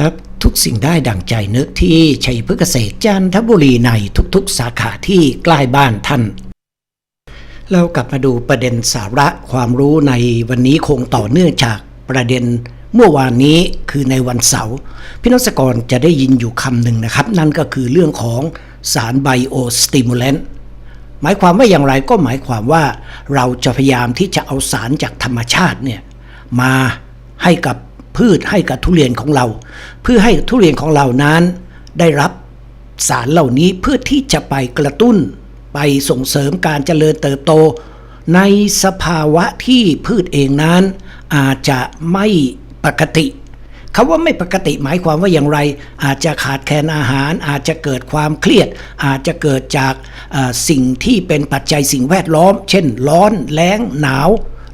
ครับ ทุกสิ่งได้ดั่งใจนึกที่ชัยพฤกษเกษตรจันทบุรีในทุกๆ สาขาที่ใกล้บ้านท่าน เรากลับมาดูประเด็นสาระความรู้ในวันนี้คงต่อเนื่องจากประเด็นเมื่อวานนี้คือในวันเสาร์พี่นักษกรจะได้ยินอยู่คำหนึ่งนะครับ นั่นก็คือเรื่องของสารไบโอสติมูลเลนหมายความว่าอย่างไรก็หมายความว่าเราจะพยายามที่จะเอาสารจากธรรมชาติเนี่ยมาให้กับ พืชให้กับทุเรียนของเรา เพื่อให้ทุเรียนของเรานั้นได้รับสารเหล่านี้เพื่อที่จะไปกระตุ้น ไปส่งเสริมการเจริญเติบโต ในสภาวะที่พืชเองนั้น อาจจะไม่ปกติคำว่าไม่ปกติหมายความว่าอย่างไร อาจจะขาดแคลนอาหาร อาจจะเกิดความเครียด อาจจะเกิดจากสิ่งที่เป็นปัจจัยสิ่งแวดล้อม เช่น ร้อน แล้งหนาว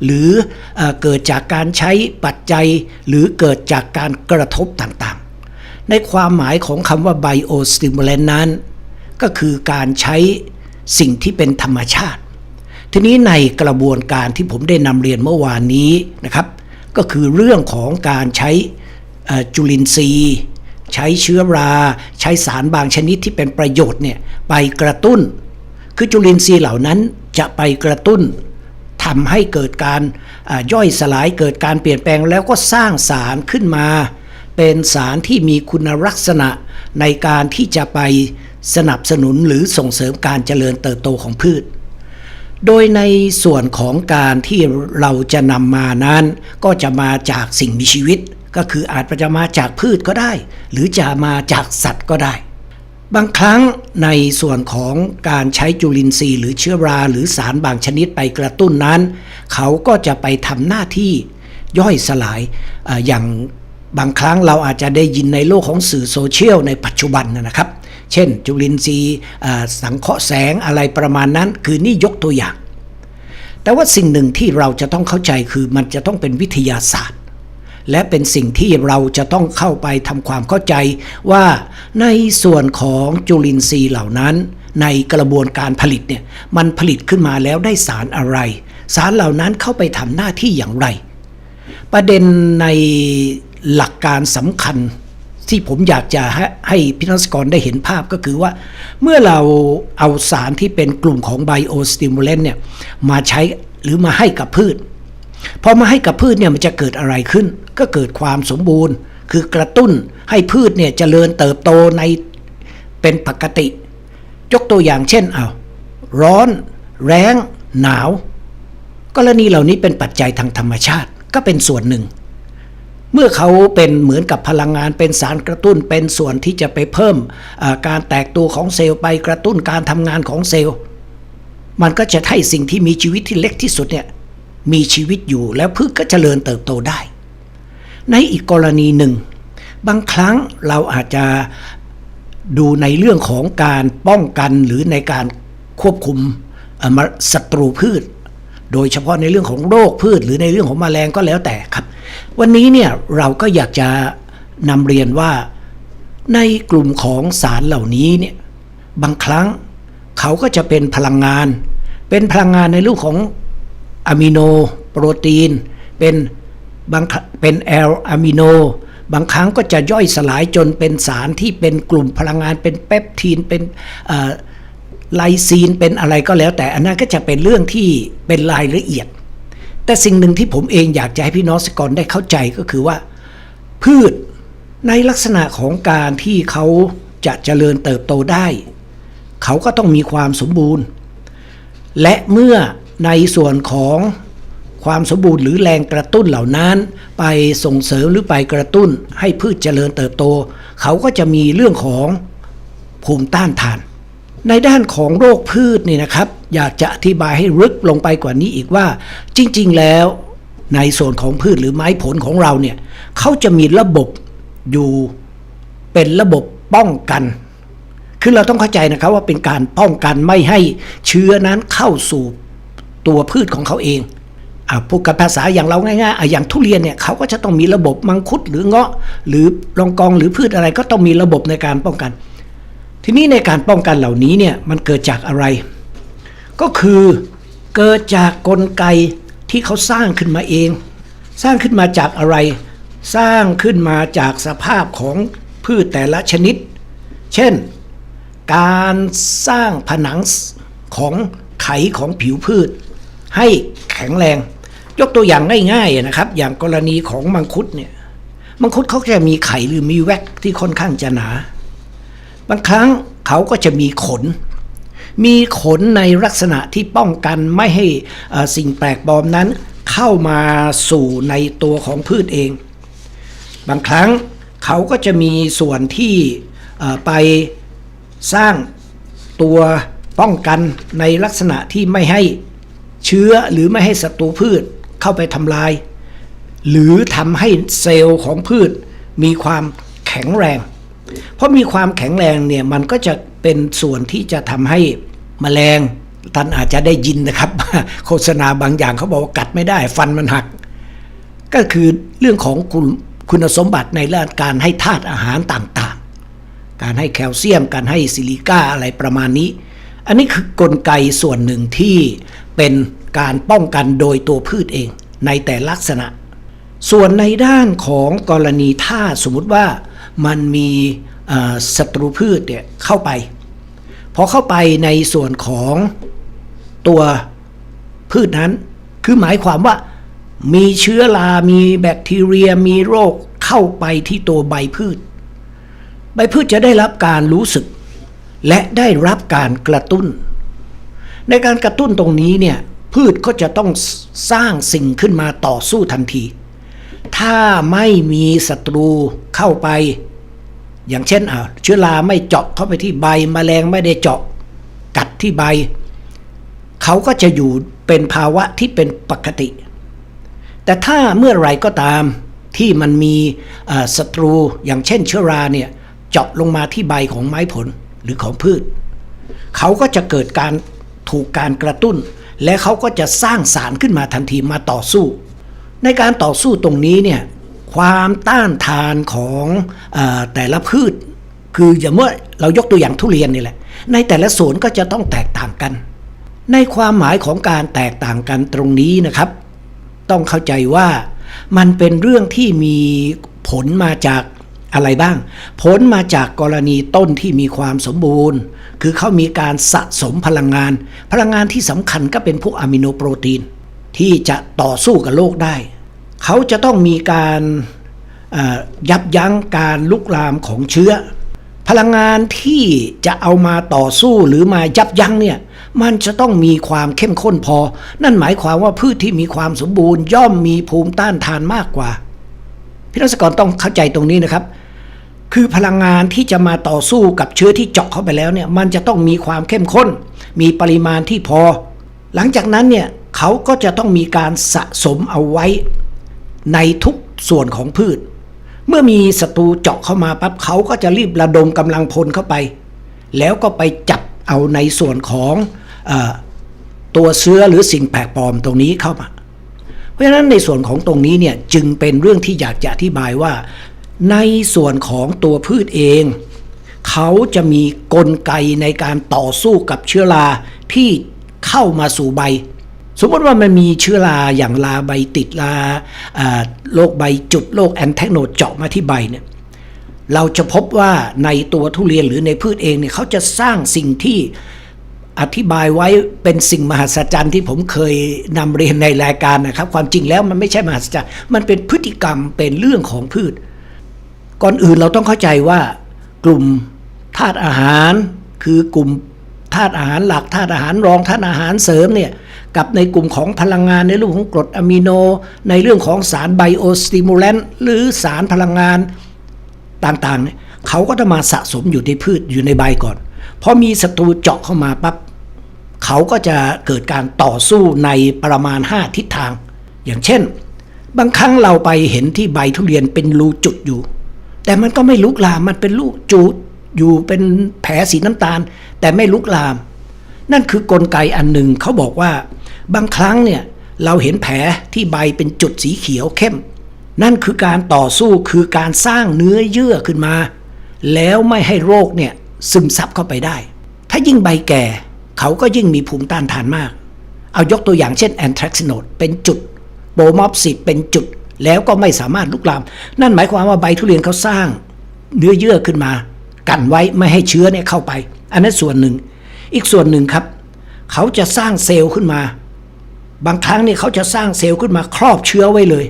หรือเอเกิดจากการใช้ปัจจัย หรือเกิดจากการกระทบต่างๆ ในความหมายของคำว่า biostimulant นั้น ก็คือการใช้สิ่งที่เป็นธรรมชาติ ทีนี้ในกระบวนการที่ผมได้นำเรียนเมื่อวานนี้นะครับ ก็คือเรื่องของการใช้จุลินทรีย์ ใช้เชื้อรา ใช้สารบางชนิดที่เป็นประโยชน์เนี่ยไปกระตุ้น คือจุลินทรีย์เหล่านั้นจะไปกระตุ้น ทำให้เกิดการย่อยสลายเกิดการเปลี่ยนแปลงแล้วก็สร้างสารขึ้นมา เป็นสารที่มีคุณลักษณะในการที่จะไปสนับสนุนหรือส่งเสริมการเจริญเติบโตของพืช โดยในส่วนของการที่เราจะนำมานั้น ก็จะมาจากสิ่งมีชีวิต ก็คืออาจจะมาจากพืชก็ได้ หรือจะมาจากสัตว์ก็ได้ บางครั้งในส่วนของการใช้จุลินทรีย์หรือเชื้อราหรือสารบางชนิดไปกระตุ้นนั้น เขาก็จะไปทำหน้าที่ย่อยสลายออย่างบางครั้งเราอาจจะได้ยินในโลกของสื่อโซเชียลในปัจจุบันนะครับ เช่น จุลินทรีย์สังเคราะห์แสงอะไรประมาณนั้น คือนี่ยกตัวอย่าง แต่ว่าสิ่งหนึ่งที่เราจะต้องเข้าใจคือมันจะต้องเป็นวิทยาศาสตร์ และเป็นสิ่งที่เราจะต้องเข้าไปทำความเข้าใจว่าในส่วนของจุลินทรีย์เหล่านั้น ในกระบวนการผลิตเนี่ยมันผลิตขึ้นมาแล้วได้สารอะไร สารเหล่านั้นเข้าไปทำหน้าที่อย่างไร ประเด็นในหลักการสำคัญที่ผมอยากจะให้ใหพินักกรได้เห็นภาพก็คือว่า เมื่อเราเอาสารที่เป็นกลุ่มของไบโอสติมูลเลนเนี่ยมาใช้หรือมาให้กับพืช พอมาให้กับพืชเนี่ยมันจะเกิดอะไรขึ้น ก็เกิดความสมบูรณ์ คือกระตุ้นให้พืชเนี่ยเจริญเติบโตในเป็นปกติ ยกตัวอย่างเช่นเอาร้อน แรงหนาว กรณีเหล่านี้เป็นปัจจัยทางธรรมชาติก็เป็นส่วนหนึ่ง เมื่อเขาเป็นเหมือนกับพลังงานเป็นสารกระตุ้นเป็นส่วนที่จะไปเพิ่มการแตกตัวของเซลล์ไปกระตุ้นการทำงานของเซลล์ มันก็จะให้สิ่งที่มีชีวิตที่เล็กที่สุดเนี่ย มีชีวิตอยู่แล้วพืชก็เจริญเติบโตได้ ในอีกกรณีหนึ่ง บางครั้งเราอาจจะดูในเรื่องของการป้องกันหรือในการควบคุมศัตรูพืช โดยเฉพาะในเรื่องของโรคพืช หรือในเรื่องของแมลงก็แล้วแต่ครับ วันนี้เนี่ยเราก็อยากจะนำเรียนว่าในกลุ่มของสารเหล่านี้เนี่ยบางครั้งเขาก็จะเป็นพลังงาน เป็นพลังงานในรูปของ อะมิโนโปรตีน เป็นบางเป็นแอลอะมิโน บางครั้งก็จะย่อยสลายจนเป็นสารที่เป็นกลุ่มพลังงานเป็นเปปทีนเป็นไลซีนเป็นอะไรก็แล้ว แต่อันนั้นก็จะเป็นเรื่องที่เป็นรายละเอียด แต่สิ่งหนึ่งที่ผมเองอยากจะให้พี่น้องสกรได้เข้าใจก็คือว่า พืชในลักษณะของการที่เขาจะเจริญเติบโตได้ เขาก็ต้องมีความสมบูรณ์ และเมื่อ ในส่วนของความสมบูรณ์หรือแรงกระตุ้นเหล่านั้น ไปส่งเสริมหรือไปกระตุ้นให้พืชเจริญเติบโต เขาก็จะมีเรื่องของภูมิต้านทาน ในด้านของโรคพืชนี่นะครับ อยากจะอธิบายให้ลึกลงไปกว่านี้อีกว่า จริง ๆ แล้วในส่วนของพืชหรือไม้ผลของเราเนี่ยเขาจะมีระบบอยู่เป็นระบบป้องกัน คือเราต้องเข้าใจนะครับว่าเป็นการป้องกันไม่ให้เชื้อนั้นเข้าสู่ ตัวพืชของเขาเองอ่าพูดกับภาษาอย่างเราง่ายๆอะอย่างทุเรียนเนี่ยเขาก็จะต้องมีระบบมังคุดหรือเงาะ หรือรองกองหรือพืชอะไรก็ต้องมีระบบในการป้องกัน ทีนี้ในการป้องกันเหล่านี้เนี่ยมันเกิดจากอะไร ก็คือเกิดจากกลไกที่เขาสร้างขึ้นมาเอง สร้างขึ้นมาจากอะไร สร้างขึ้นมาจากสภาพของพืชแต่ละชนิด เช่น การสร้างผนังของไขของผิวพืช ให้แข็งแรง ยกตัวอย่างง่ายๆนะครับ อย่างกรณีของมังคุดเนี่ยมังคุดเขาจะมีไข่หรือมีแว็กที่ค่อนข้างจะหนา บางครั้งเขาก็จะมีขน มีขนในลักษณะที่ป้องกันไม่ให้สิ่งแปลกปลอมนั้น เข้ามาสู่ในตัวของพืชเอง บางครั้งเขาก็จะมีส่วนที่ไปสร้างตัวป้องกันในลักษณะที่ไม่ให้ เชื้อหรือไม่ให้ศัตรูพืชเข้าไปทำลาย หรือทำให้เซลล์ของพืชมีความแข็งแรง เพราะมีความแข็งแรงเนี่ยมันก็จะเป็นส่วนที่จะทำให้แมลงท่านอาจจะได้ยินนะครับ โฆษณาบางอย่างเขาบอกว่ากัดไม่ได้ฟันมันหัก ก็คือเรื่องของคุณคุณสมบัติในเรื่องการให้ธาตุอาหารต่างๆ การให้แคลเซียม การให้ซิลิก้าอะไรประมาณนี้ อันนี้คือกลไกส่วนหนึ่งที่เป็นการป้องกันโดยตัวพืชเองในแต่ลักษณะ ส่วนในด้านของกรณีถ้าสมมุติว่ามันมีศัตรูพืชเนี่ยเข้าไปพอเข้าไปในส่วนของตัวพืชนั้น คือหมายความว่ามีเชื้อรามีแบคทีเรีย มีโรคเข้าไปที่ตัวใบพืช ใบพืชจะได้รับการรู้สึก และได้รับการกระตุ้น ในการกระตุ้นตรงนี้เนี่ยพืชก็จะต้องสร้างสิ่งขึ้นมาต่อสู้ทันที ถ้าไม่มีศัตรูเข้าไป อย่างเช่นอ่าเชื้อราไม่เจาะเข้าไปที่ใบมแมลงไม่ได้เจาะกัดที่ใบ เขาก็จะอยู่เป็นภาวะที่เป็นปกติ แต่ถ้าเมื่อไรก็ตามที่มันมีศัตรูอย่างเช่นเชื้อราเนี่ยเจาะลงมาที่ใบของไม้ผล หรือของพืช เขาก็จะเกิดการถูกการกระตุ้น และเขาก็จะสร้างสารขึ้นมาทันทีมาต่อสู้ ในการต่อสู้ตรงนี้เนี่ยความต้านทานของอแต่ละพืช คืออย่างเมื่อเรายกตัวอย่างทุเรียนนี่แหละ ในแต่ละสวนก็จะต้องแตกต่างกัน ในความหมายของการแตกต่างกันตรงนี้นะครับ ต้องเข้าใจว่ามันเป็นเรื่องที่มีผลมาจาก อะไรบ้าง ผลมาจากกรณีต้นที่มีความสมบูรณ์ คือเขามีการสะสมพลังงาน พลังงานที่สำคัญก็เป็นพวกอะมิโนโปรตีน ที่จะต่อสู้กับโรคได้ เขาจะต้องมีการยับยั้งการลุกลามของเชื้อ พลังงานที่จะเอามาต่อสู้หรือมายับยั้งเนี่ยมันจะต้องมีความเข้มข้นพอ นั่นหมายความว่าพืชที่มีความสมบูรณ์ ย่อมมีภูมิต้านทานมากกว่า พี่รัศกรต้องเข้าใจตรงนี้นะครับ คือพลังงานที่จะมาต่อสู้กับเชื้อที่เจาะเข้าไปแล้วเนี่ยมันจะต้องมีความเข้มข้น มีปริมาณที่พอ หลังจากนั้นเนี่ยเขาก็จะต้องมีการสะสมเอาไว้ ในทุกส่วนของพืช เมื่อมีศัตรูเจาะเข้ามาปั๊บเขาก็จะรีบระดมกำลังพลเข้าไป แล้วก็ไปจับเอาในส่วนของอตัวเชื้อหรือสิ่งแปลกปลอมตรงนี้เข้ามา เพราะฉะนั้นในส่วนของตรงนี้เนี่ยจึงเป็นเรื่องที่อยากจะอธิบายว่า ในส่วนของตัวพืชเอง เขาจะมีกลไกในการต่อสู้กับเชื้อราที่เข้ามาสู่ใบ สมมติว่ามันมีเชื้อราอย่างราใบติดราโรคใบจุดโรคแอนแทกโนดเจาะมาที่ใบเนี่ยเราจะพบว่าในตัวทุเรียนหรือในพืชเองเนี่ยเขาจะสร้างสิ่งที่อธิบายไว้เป็นสิ่งมหัศจรรย์ที่ผมเคยนำเรียนในรายการนะครับ ความจริงแล้วมันไม่ใช่มหัศจรรย์ มันเป็นพฤติกรรมเป็นเรื่องของพืช ก่อนอื่นเราต้องเข้าใจว่ากลุ่มธาตุอาหาร คือกลุ่มธาตุอาหารหลักธาตุอาหารรองธาตุอาหารเสริมเนี่ยกับในกลุ่มของพลังงานในเรื่องของกรดอะมิโน ในเรื่องของสารไบโอสติมูลแลนต์หรือสารพลังงานต่างๆเนี่ยเขาก็จะมาสะสมอยู่ในพืชอยู่ในใบก่อนพอมีศัตรูเจาะเข้ามาปั๊บเขาก็จะเกิดการต่อสู้ในประมาณ 5 ทิศทาง อย่างเช่น บางครั้งเราไปเห็นที่ใบทุเรียนเป็นรูจุดอยู่ แต่มันก็ไม่ลุกลาม มันเป็นลูกจุดอยู่เป็นแผลสีน้ำตาล แต่ไม่ลุกลาม นั่นคือกลไกอันหนึ่งเขาบอกว่า บางครั้งเนี่ยเราเห็นแผลที่ใบเป็นจุดสีเขียวเข้ม นั่นคือการต่อสู้คือการสร้างเนื้อเยื่อขึ้นมา แล้วไม่ให้โรคเนี่ยซึมซับเข้าไปได้ ถ้ายิ่งใบแก่เขาก็ยิ่งมีภูมิต้านทานมาก เอายกตัวอย่างเช่นแอนทรักซิโนดเป็นจุดโบมอปซิดเป็นจุด แล้วก็ไม่สามารถลุกลาม นั่นหมายความว่าใบทุเรียนเขาสร้างเนื้อเยื่อขึ้นมา กันไว้ไม่ให้เชื้อเนี่ยเข้าไป อันนั้นส่วนหนึ่ง อีกส่วนหนึ่งครับ เขาจะสร้างเซลล์ขึ้นมา บางครั้งเนี่ยเขาจะสร้างเซลล์ขึ้นมาครอบเชื้อไว้เลย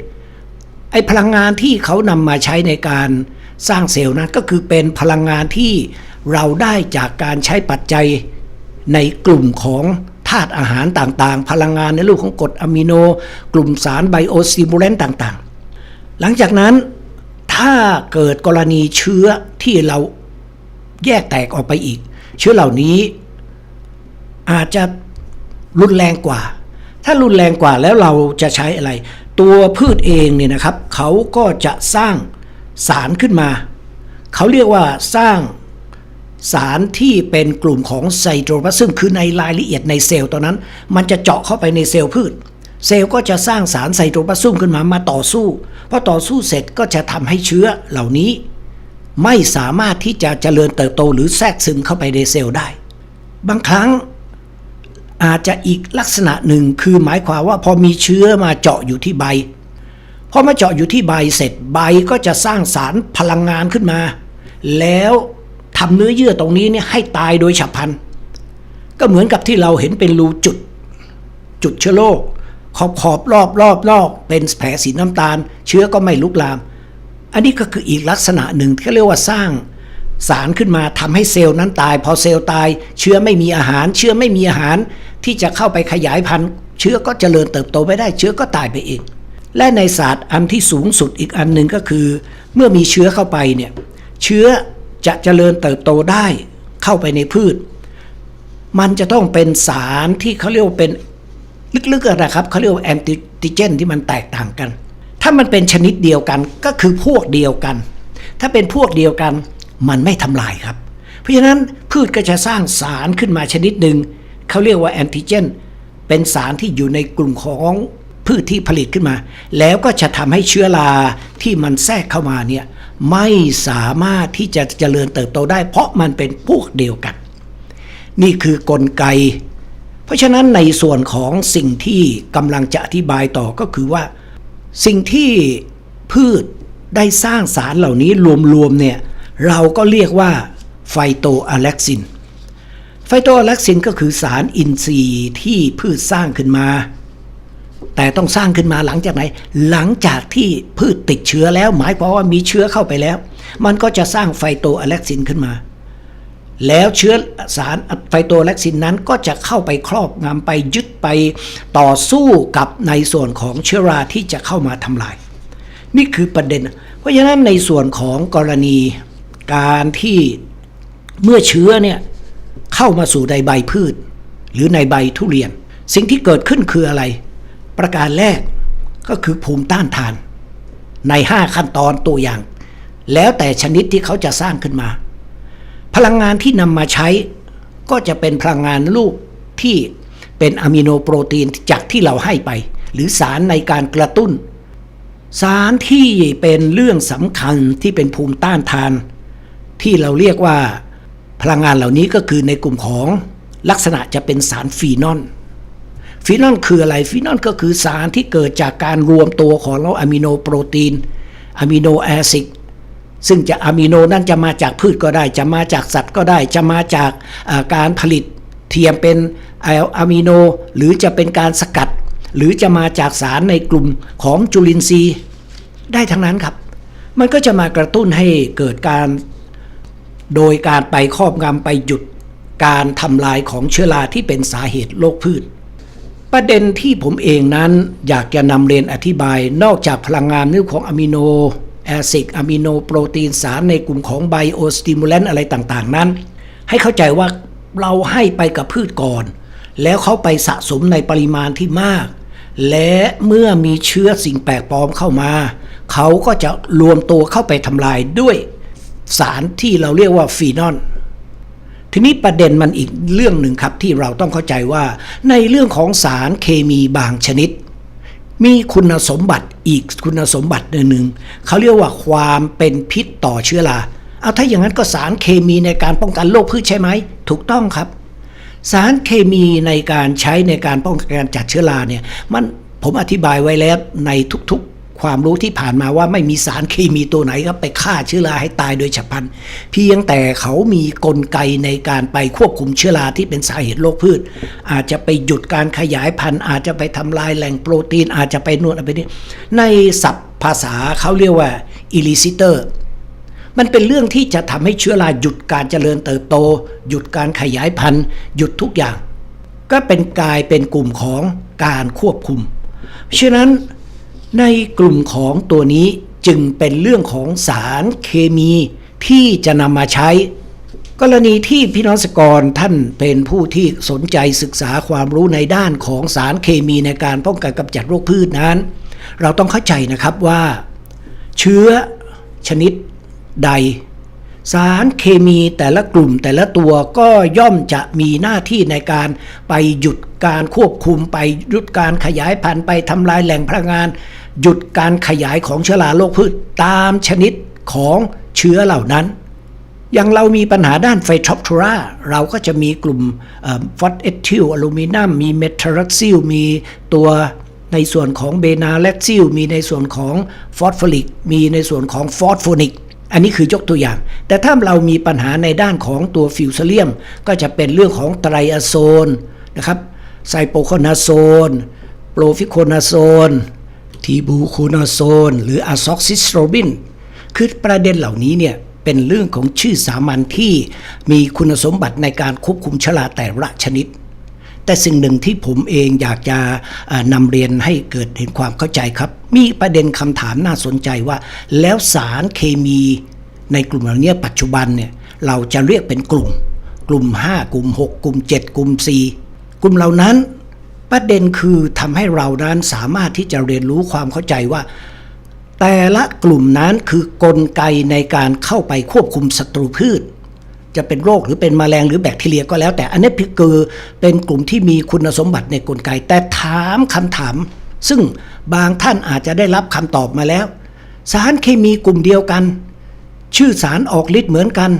ไอ้พลังงานที่เขานำมาใช้ในการสร้างเซลล์นั้นก็คือเป็นพลังงานที่เราได้จากการใช้ปัจจัยในกลุ่มของ ธาตุอาหารต่างๆ พลังงานในรูปของกรดอะมิโน กลุ่มสารไบโอสติมูเลนต์ต่างๆ หลังจากนั้นถ้าเกิดกรณีเชื้อที่เราแยกแตกออกไปอีก เชื้อเหล่านี้อาจจะรุนแรงกว่า ถ้ารุนแรงกว่าแล้วเราจะใช้อะไร ตัวพืชเองเนี่ยนะครับ เขาก็จะสร้างสารขึ้นมา เขาเรียกว่าสร้าง สารที่เป็นกลุ่มของไซโตรพลาสซึ่งคือในรายละเอียดในเซลล์ตอนนั้น มันจะเจาะเข้าไปในเซลล์พืช เซลล์ก็จะสร้างสารไซโตรพลาสซึมขึ้นมามาต่อสู้พอต่อสู้เสร็จก็จะทำให้เชื้อเหล่านี้ ไม่สามารถที่จะเจริญเติบโตหรือแทรกซึมเข้าไปในเซลล์ได้ บางครั้งอาจจะอีกลักษณะหนึ่งคือหมายความว่าพอมีเชื้อมาเจาะอยู่ที่ใบพอมาเจาะอยู่ที่ใบเสร็จใบก็จะสร้างสารพลังงานขึ้นมา แล้ว ทำเนื้อเยื่อตรงนี้เนี่ยให้ตายโดยฉับพลัน ก็เหมือนกับที่เราเห็นเป็นรูจุด จุดเชื้อโรคขอบขอบรอบรอบรอบเป็นแผลสีน้ำตาล เชื้อก็ไม่ลุกลาม อันนี้ก็คืออีกลักษณะหนึ่งที่เรียกว่าสร้างสารขึ้นมาทำให้เซลล์นั้นตาย พอเซลล์ตาย เชื้อไม่มีอาหาร เชื้อไม่มีอาหาร ที่จะเข้าไปขยายพันธุ์ เชื้อก็เจริญเติบโตไม่ได้เชื้อก็ตายไปเอง และในศาสตร์อันที่สูงสุดอีกอันหนึ่งก็คือ เมื่อมีเชื้อเข้าไปเนี่ยเชื้อ จะเจริญเติบโตได้เข้าไปในพืช มันจะต้องเป็นสารที่เขาเรียกว่าเป็นลึกๆอะนะครับเขาเรียกว่าแอนติเจนที่มันแตกต่างกัน ถ้ามันเป็นชนิดเดียวกันก็คือพวกเดียวกัน ถ้าเป็นพวกเดียวกันมันไม่ทำลายครับ เพราะฉะนั้นพืชก็จะสร้างสารขึ้นมาชนิดหนึ่งเขาเรียกว่าแอนติเจนเป็นสารที่อยู่ในกลุ่มของพืชที่ผลิตขึ้นมา แล้วก็จะทำให้เชื้อราที่มันแทรกเข้ามาเนี่ย ไม่สามารถที่จะเจริญเติบโตได้ เพราะมันเป็นพวกเดียวกัน นี่คือกลไก เพราะฉะนั้นในส่วนของสิ่งที่กำลังจะอธิบายต่อก็คือว่า สิ่งที่พืชได้สร้างสารเหล่านี้รวมๆเนี่ยเราก็เรียกว่าไฟโตอะเล็กซินไฟโตอะเล็กซินก็คือสารอินทรีย์ที่พืชสร้างขึ้นมา แต่ต้องสร้างขึ้นมาหลังจากไหน หลังจากที่พืชติดเชื้อแล้ว หมายความว่ามีเชื้อเข้าไปแล้ว มันก็จะสร้างไฟโตอะเล็กซินขึ้นมา แล้วเชื้อสารไฟโตแล็กซินนั้นก็จะเข้าไปครอบงำไปยึดไปต่อสู้กับในส่วนของเชื้อราที่จะเข้ามาทำลาย นี่คือประเด็น เพราะฉะนั้นในส่วนของกรณีการที่เมื่อเชื้อเนี่ยเข้ามาสู่ในใบพืช หรือในใบทุเรียน สิ่งที่เกิดขึ้นคืออะไร ประการแรกก็คือภูมิต้านทาน ใน 5 ขั้นตอนตัวอย่าง แล้วแต่ชนิดที่เขาจะสร้างขึ้นมา พลังงานที่นำมาใช้ก็จะเป็นพลังงานรูปที่เป็นอะมิโนโปรตีนจากที่เราให้ไป หรือสารในการกระตุ้น สารที่เป็นเรื่องสำคัญที่เป็นภูมิต้านทาน ที่เราเรียกว่าพลังงานเหล่านี้ก็คือในกลุ่มของลักษณะจะเป็นสารฟีนอล ฟีนอลคืออะไรฟีนอลก็คือสารที่เกิดจากการรวมตัวของเราอะมิโนโปรตีนอะมิโนแอซิดซึ่งจะอะมิโนนั้นจะมาจากพืชก็ได้ จะมาจากสัตว์ก็ได้ จะมาจากการผลิตเทียมเป็นอะมิโน หรือจะเป็นการสกัด หรือจะมาจากสารในกลุ่มของจุลินทรีย์ ได้ทั้งนั้นครับ มันก็จะมากระตุ้นให้เกิดการโดยการไปครอบงำไปหยุดการทำลายของเชื้อราที่เป็นสาเหตุโรคพืช ประเด็นที่ผมเองนั้นอยากจะนำเรียนอธิบาย นอกจากพลังงานเรื่องของอะมิโนแอซิดอะมิโนโปรตีนสารในกลุ่มของไบโอสติมูเลนต์อะไรต่างๆ นั้น ให้เข้าใจว่าเราให้ไปกับพืชก่อน แล้วเขาไปสะสมในปริมาณที่มาก และเมื่อมีเชื้อสิ่งแปลกปลอมเข้ามา เขาก็จะรวมตัวเข้าไปทำลายด้วยสารที่เราเรียกว่าฟีนอล ทีนี้ประเด็นมันอีกเรื่องหนึ่งครับที่เราต้องเข้าใจว่า ในเรื่องของสารเคมีบางชนิด มีคุณสมบัติอีกคุณสมบัติหนึ่งเขาเรียกว่าความเป็นพิษต่อเชื้อราเอาถ้าอย่างนั้นก็สารเคมีในการป้องกันโรคพืชใช่ไหมถูกต้องครับ สารเคมีในการใช้ในการป้องกันการจัดเชื้อราเนี่ยมันผมอธิบายไว้แล้วในทุก ความรู้ที่ผ่านมาว่าไม่มีสารเคมีตัวไหนครับไปฆ่าเชื้อราให้ตายโดยฉับพลัน เพียงแต่เขามีกลไกในการไปควบคุมเชื้อราที่เป็นสาเหตุโรคพืช อาจจะไปหยุดการขยายพันธุ์ อาจจะไปทำลายแหล่งโปรตีน อาจจะไปนวดอะไรนี้ในศัพท์ภาษาเขาเรียกว่าอิลิซิเตอร์มันเป็นเรื่องที่จะทำให้เชื้อราหยุดการเจริญเติบโต หยุดการขยายพันธุ์ หยุดทุกอย่าง ก็เป็นกลายเป็นกลุ่มของการควบคุมฉะนั้น ในกลุ่มของตัวนี้จึงเป็นเรื่องของสารเคมีที่จะนำมาใช้ กรณีที่พี่น้องสกรท่านเป็นผู้ที่สนใจศึกษาความรู้ในด้านของสารเคมีในการป้องกันกำจัดโรคพืชนั้น เราต้องเข้าใจนะครับว่า เชื้อชนิดใด สารเคมีแต่ละกลุ่มแต่ละตัวก็ย่อมจะมีหน้าที่ในการไปหยุดการควบคุมไปหยุดการขยายพันธุ์ไปทำลายแหล่งพลังงาน หยุดการขยายของเชื้อราโรคพืชตามชนิดของเชื้อเหล่านั้นอย่างเรามีปัญหาด้านไฟทรอปทูราเราก็จะมีกลุ่มฟอสเอทิลอลูมิเนียมมีเมทารักซิลมีตัวในส่วนของเบนาแลคซิลมีในส่วนของฟอสฟอริก มีในส่วนของฟอสโฟนิก อันนี้คือยกตัวอย่าง แต่ถ้าเรามีปัญหาในด้านของตัวฟิวเซเลียม ก็จะเป็นเรื่องของไตรอะโซนนะครับไซโปโคนาโซน โปรฟิโคนาโซน ทีบูโคนาโซน หรืออะซอกซิสโตรบิน คือประเด็นเหล่านี้เนี่ยเป็นเรื่องของชื่อสามัญที่มีคุณสมบัติในการควบคุมชลาแต่ละชนิด แต่สิ่งหนึ่งที่ผมเองอยากจะนำเรียนให้เกิดเห็นความเข้าใจครับ มีประเด็นคำถามน่าสนใจว่า แล้วสารเคมีในกลุ่มเหล่านี้ปัจจุบันเนี่ยเราจะเรียกเป็นกลุ่ม กลุ่ม 5 กลุ่ม 6 กลุ่ม 7 กลุ่ม 4 กลุ่มเหล่านั้น ประเด็นคือทำให้เรานั้นสามารถที่จะเรียนรู้ความเข้าใจว่า แต่ละกลุ่มนั้นคือกลไกในการเข้าไปควบคุมศัตรูพืช จะเป็นโรคหรือเป็นมแมลงหรือแบคทีเรียก็แล้ว แต่อันนี้คือเป็นกลุ่มที่มีคุณสมบัติในกลไก แต่ถามคำถาม ซึ่งบางท่านอาจจะได้รับคำตอบมาแล้ว สารเคมีกลุ่มเดียวกัน ชื่อสารออกฤทธิ์เหมือนกัน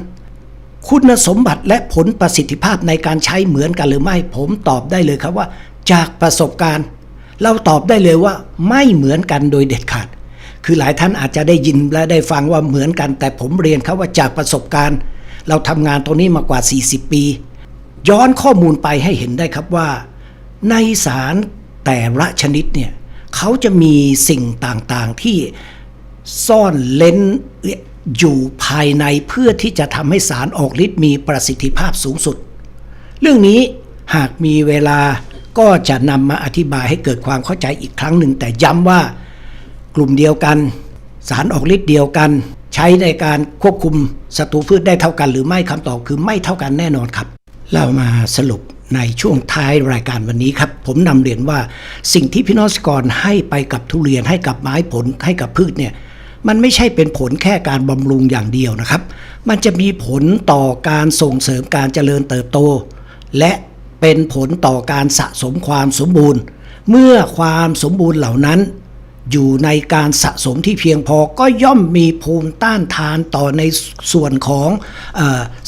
คุณสมบัติและผลประสิทธิภาพในการใช้เหมือนกันหรือไม่ ผมตอบได้เลยครับว่า จากประสบการณ์ เราตอบได้เลยว่าไม่เหมือนกันโดยเด็ดขาดคือหลายท่านอาจจะได้ยินและได้ฟังว่าเหมือนกัน แต่ผมเรียนครับว่าจากประสบการณ์ เราทำงานตรงนี้มากว่า 40 ปี ย้อนข้อมูลไปให้เห็นได้ครับว่า ในสารแต่ละชนิดเนี่ยเขาจะมีสิ่งต่างๆที่ซ่อนเลนอยู่ภายในเพื่อที่จะทำให้สารออกฤทธิ์มีประสิทธิภาพสูงสุด เรื่องนี้หากมีเวลาก็จะนำมาอธิบายให้เกิดความเข้าใจอีกครั้งหนึ่ง แต่ย้ำว่ากลุ่มเดียวกัน สารออกฤทธิ์เดียวกัน ใช้ในการควบคุมศัตรูพืชได้เท่ากันหรือไม่คำตอบคือไม่เท่ากันแน่นอนครับ เรามาสรุปในช่วงท้ายรายการวันนี้ครับ ผมนำเรียนว่าสิ่งที่พี่น้องเกรกรให้ไปกับทุเรียนให้กับไม้ผลให้กับพืชเนี่ยมันไม่ใช่เป็นผลแค่การบำรุงอย่างเดียวนะครับ มันจะมีผลต่อการส่งเสริมการเจริญเติบโต และเป็นผลต่อการสะสมความสมบูรณ์ เมื่อความสมบูรณ์เหล่านั้น อยู่ในการสะสมที่เพียงพอก็ย่อมมีภูมิต้านทานต่อในส่วนของอ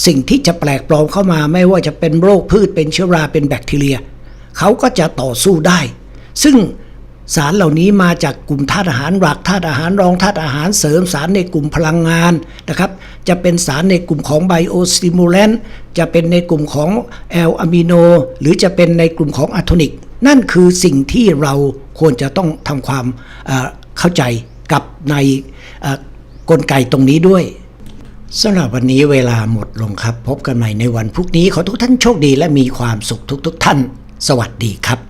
สิ่งที่จะแปลกปลอมเข้ามาไม่ว่าจะเป็นโรคพืชเป็นเชื้อราเป็นแบคทีเรีย เขาก็จะต่อสู้ได้ ซึ่งสารเหล่านี้มาจากกลุ่มธาตุอาหารหลักธาตุอาหารรองธาตุอาหารเสริมสารในกลุ่มพลังงานนะครับ จะเป็นสารในกลุ่มของไบโอสติมูเลนจะเป็นในกลุ่มของแอลอะมิโน หรือจะเป็นในกลุ่มของอะโทนิก นั่นคือสิ่งที่เราควรจะต้องทำความเข้าใจกับในกลไกตรงนี้ด้วยสำหรับวันนี้เวลาหมดลงครับ พบกันใหม่ในวันพรุ่งนี้ ขอทุกท่านโชคดีและมีความสุขทุกๆทท่าน สวัสดีครับ